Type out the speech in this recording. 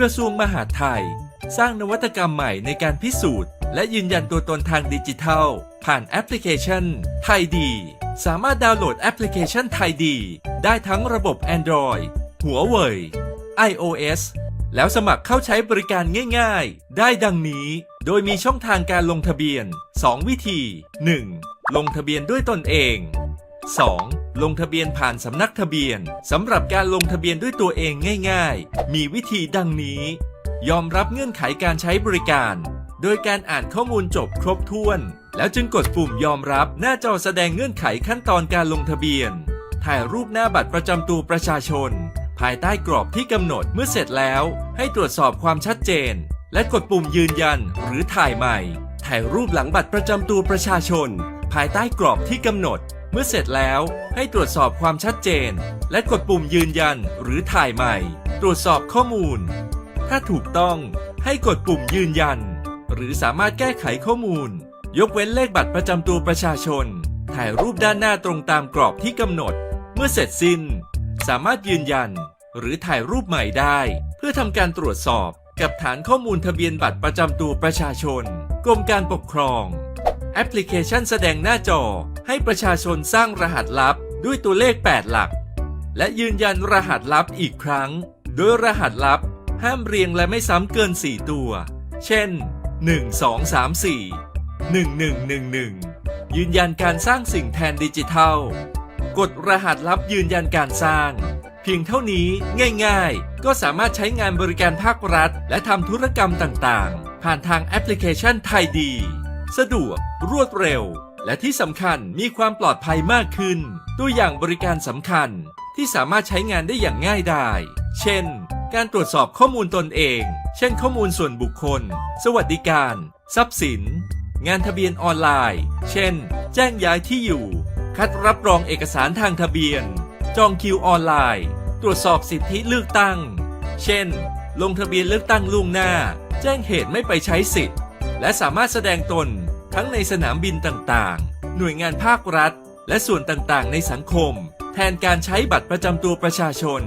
กระทรวงมหาดไทย สร้างนวัตกรรมใหม่ในการพิสูจน์ และยืนยันตัวตนทางดิจิทัล ผ่านแอปพลิเคชันไทยดี สามารถดาวน์โหลดแอปพลิเคชันไทยดี ได้ทั้งระบบ Android หัวเว่ย iOS แล้วสมัครเข้าใช้บริการง่ายๆ ได้ดังนี้ โดยมีช่องทางการลงทะเบียน 2 วิธี 1. ลงทะเบียนด้วยตนเอง 2. ลงทะเบียนผ่านสำนักทะเบียนสำหรับการลงทะเบียนด้วยตัวเองง่ายๆ มีวิธีดังนี้ ยอมรับเงื่อนไขการใช้บริการ โดยการอ่านข้อมูลจบครบถ้วน แล้วจึงกดปุ่มยอมรับหน้าจอแสดงเงื่อนไขขั้นตอนการลงทะเบียน ถ่ายรูปหน้าบัตรประจำตัวประชาชน ภายใต้กรอบที่กำหนดเมื่อเสร็จแล้ว ให้ตรวจสอบความชัดเจน และกดปุ่มยืนยันหรือถ่ายใหม่ ถ่ายรูปหลังบัตรประจำตัวประชาชน ภายใต้กรอบที่กำหนด เมื่อเสร็จแล้วให้ตรวจสอบความชัดเจน และกดปุ่มยืนยันหรือถ่ายใหม่ ตรวจสอบข้อมูล ถ้าถูกต้องให้กดปุ่มยืนยัน หรือสามารถแก้ไขข้อมูล ยกเว้นเลขบัตรประจำตัวประชาชน ถ่ายรูปด้านหน้าตรงตามกรอบที่กำหนด เมื่อเสร็จสิ้น สามารถยืนยัน หรือถ่ายรูปใหม่ได้ เพื่อทำการตรวจสอบกับฐานข้อมูลทะเบียนบัตรประจำตัวประชาชน กรมการปกครอง แอปพลิเคชันแสดงหน้าจอ ให้ประชาชนสร้างรหัสลับด้วยตัวเลข 8 หลัก และยืนยันรหัสลับอีกครั้ง โดยรหัสลับห้ามเรียงและไม่ซ้ำเกิน 4 ตัว เช่น 1 2 3 4 1 1 1 1 ยืนยันการสร้างสิ่งแทนดิจิทัล กดรหัสลับยืนยันการสร้าง เพียงเท่านี้ง่ายๆ ก็สามารถใช้งานบริการภาครัฐ และทำธุรกรรมต่างๆ ผ่านทางแอปพลิเคชันไทยดี สะดวก รวดเร็ว และที่สำคัญมีความปลอดภัยมากขึ้น ตัวอย่างบริการสำคัญที่สามารถใช้งานได้อย่างง่ายดายเช่น การตรวจสอบข้อมูลตนเอง เช่นข้อมูลส่วนบุคคล สวัสดิการ ทรัพย์สิน งานทะเบียนออนไลน์ เช่น แจ้งย้ายที่อยู่ คัดรับรองเอกสารทางทะเบียน จองคิวออนไลน์ ตรวจสอบสิทธิเลือกตั้ง เช่น ลงทะเบียนเลือกตั้งล่วงหน้า แจ้งเหตุไม่ไปใช้สิทธิ์ และสามารถแสดงตนทั้งในสนามบินต่างๆ หน่วยงานภาครัฐ และส่วนต่างๆ ในสังคม แทนการใช้บัตรประจำตัวประชาชน